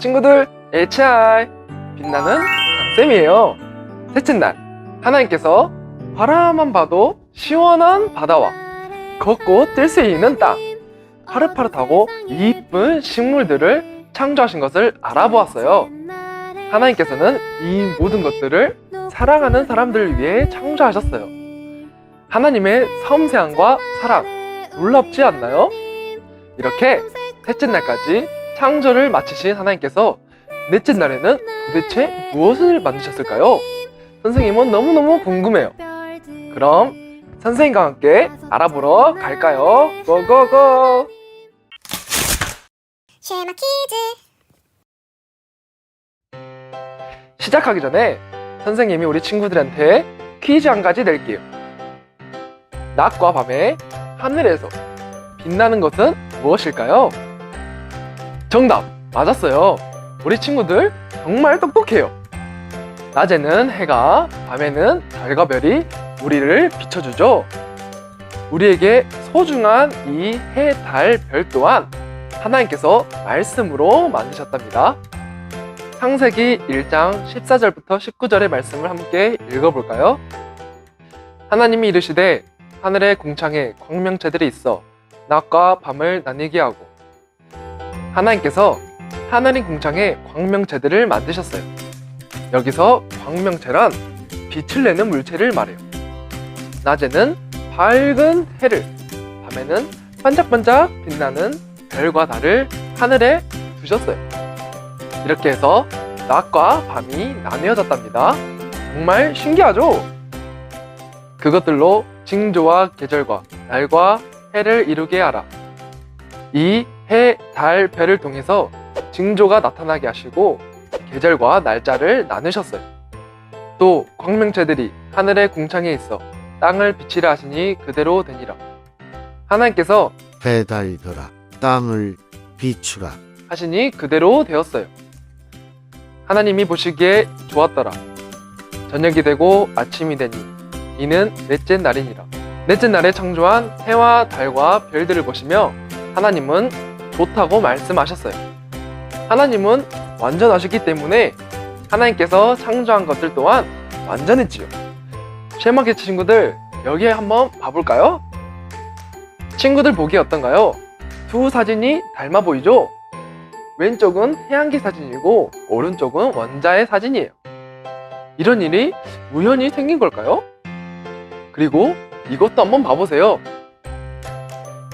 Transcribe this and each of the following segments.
친구들, HI 빛나는 강쌤이에요. 셋째 날, 하나님께서 바라만 봐도 시원한 바다와 걷고 뛸 수 있는 땅, 파릇파릇하고 이쁜 식물들을 창조하신 것을 알아보았어요. 하나님께서는 이 모든 것들을 사랑하는 사람들을 위해 창조하셨어요. 하나님의 섬세함과 사랑, 놀랍지 않나요? 이렇게 셋째 날까지 창조를 마치신 하나님께서 넷째 날에는 도대체 무엇을 만드셨을까요? 선생님은 너무너무 궁금해요. 그럼 선생님과 함께 알아보러 갈까요? 고고고! 쉐마 시작하기 전에 선생님이 우리 친구들한테 퀴즈 한 가지 낼게요. 낮과 밤에 하늘에서 빛나는 것은 무엇일까요? 정답! 맞았어요. 우리 친구들 정말 똑똑해요. 낮에는 해가, 밤에는 달과 별이 우리를 비춰주죠. 우리에게 소중한 이 해, 달, 별 또한 하나님께서 말씀으로 만드셨답니다. 창세기 1장 14절부터 19절의 말씀을 함께 읽어볼까요? 하나님이 이르시되 하늘의 궁창에 광명체들이 있어 낮과 밤을 나뉘게 하고 하나님께서 하늘의 궁창에 광명체들을 만드셨어요. 여기서 광명체란 빛을 내는 물체를 말해요. 낮에는 밝은 해를, 밤에는 반짝반짝 빛나는 별과 달을 하늘에 두셨어요. 이렇게 해서 낮과 밤이 나뉘어졌답니다. 정말 신기하죠? 그것들로 징조와 계절과 날과 해를 이루게 하라. 이 해, 달, 별을 통해서 징조가 나타나게 하시고 계절과 날짜를 나누셨어요. 또 광명체들이 하늘의 궁창에 있어 땅을 비치라 하시니 그대로 되니라. 하나님께서 배달더라 땅을 비추라 하시니 그대로 되었어요. 하나님이 보시기에 좋았더라. 저녁이 되고 아침이 되니 이는 넷째 날이니라. 넷째 날에 창조한 해와 달과 별들을 보시며 하나님은 좋다고 말씀하셨어요. 하나님은 완전하시기 때문에 하나님께서 창조한 것들 또한 완전했지요. 쉐마켓 친구들 여기에 한번 봐볼까요? 친구들 보기 어떤가요? 두 사진이 닮아 보이죠? 왼쪽은 태양계 사진이고 오른쪽은 원자의 사진이에요. 이런 일이 우연히 생긴 걸까요? 그리고 이것도 한번 봐보세요.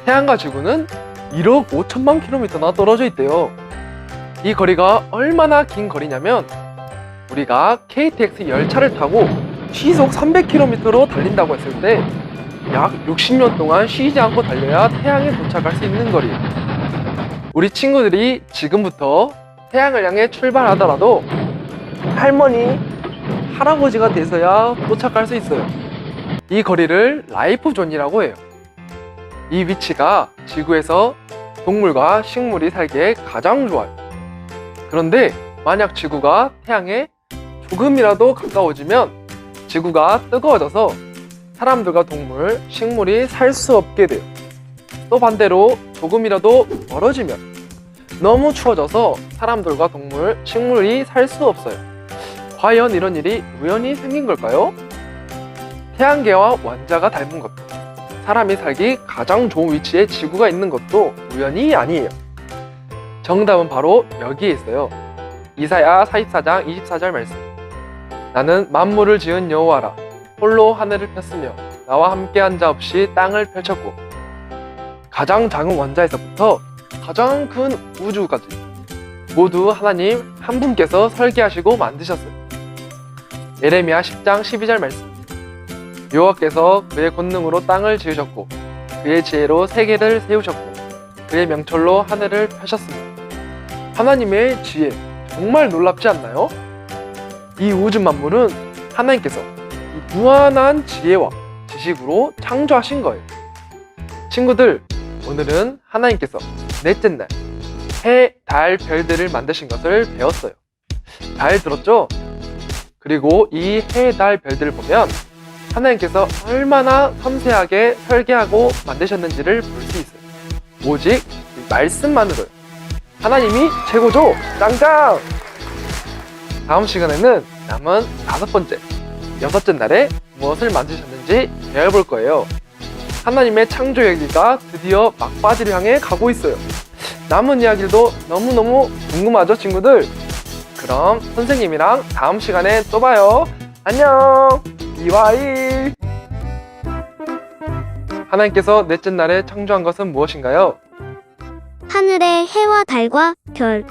태양과 지구는 1억 5천만 킬로미터나 떨어져 있대요. 이 거리가 얼마나 긴 거리냐면 우리가 KTX 열차를 타고 시속 300km로 달린다고 했을 때 약 60년 동안 쉬지 않고 달려야 태양에 도착할 수 있는 거리예요. 우리 친구들이 지금부터 태양을 향해 출발하더라도 할머니, 할아버지가 돼서야 도착할 수 있어요. 이 거리를 라이프 존이라고 해요. 이 위치가 지구에서 동물과 식물이 살기에 가장 좋아요. 그런데 만약 지구가 태양에 조금이라도 가까워지면 지구가 뜨거워져서 사람들과 동물, 식물이 살 수 없게 돼요. 또 반대로 조금이라도 멀어지면 너무 추워져서 사람들과 동물, 식물이 살 수 없어요. 과연 이런 일이 우연히 생긴 걸까요? 태양계와 원자가 닮은 것도, 사람이 살기 가장 좋은 위치에 지구가 있는 것도 우연이 아니에요. 정답은 바로 여기에 있어요. 이사야 44장 24절 말씀. 나는 만물을 지은 여호와라. 홀로 하늘을 폈으며 나와 함께 한 자 없이 땅을 펼쳤고 가장 작은 원자에서부터 가장 큰 우주까지 모두 하나님 한 분께서 설계하시고 만드셨어요. 예레미야 10장 12절 말씀. 여호와께서 그의 권능으로 땅을 지으셨고 그의 지혜로 세계를 세우셨고 그의 명철로 하늘을 펴셨습니다. 하나님의 지혜 정말 놀랍지 않나요? 이 우주 만물은 하나님께서 이 무한한 지혜와 지식으로 창조하신 거예요. 친구들, 오늘은 하나님께서 넷째 날 해, 달, 별들을 만드신 것을 배웠어요. 잘 들었죠? 그리고 이 해, 달, 별들을 보면 하나님께서 얼마나 섬세하게 설계하고 만드셨는지를 볼 수 있어요. 오직 이 말씀만으로요. 하나님이 최고죠! 짱짱! 다음 시간에는 남은 다섯 번째, 여섯째 날에 무엇을 만드셨는지 배워볼 거예요. 하나님의 창조 얘기가 드디어 막바지를 향해 가고 있어요. 남은 이야기도 너무너무 궁금하죠, 친구들? 그럼 선생님이랑 다음 시간에 또 봐요. 안녕! 이와이! 하나님께서 넷째 날에 창조한 것은 무엇인가요? 하늘의 해와 달과 별.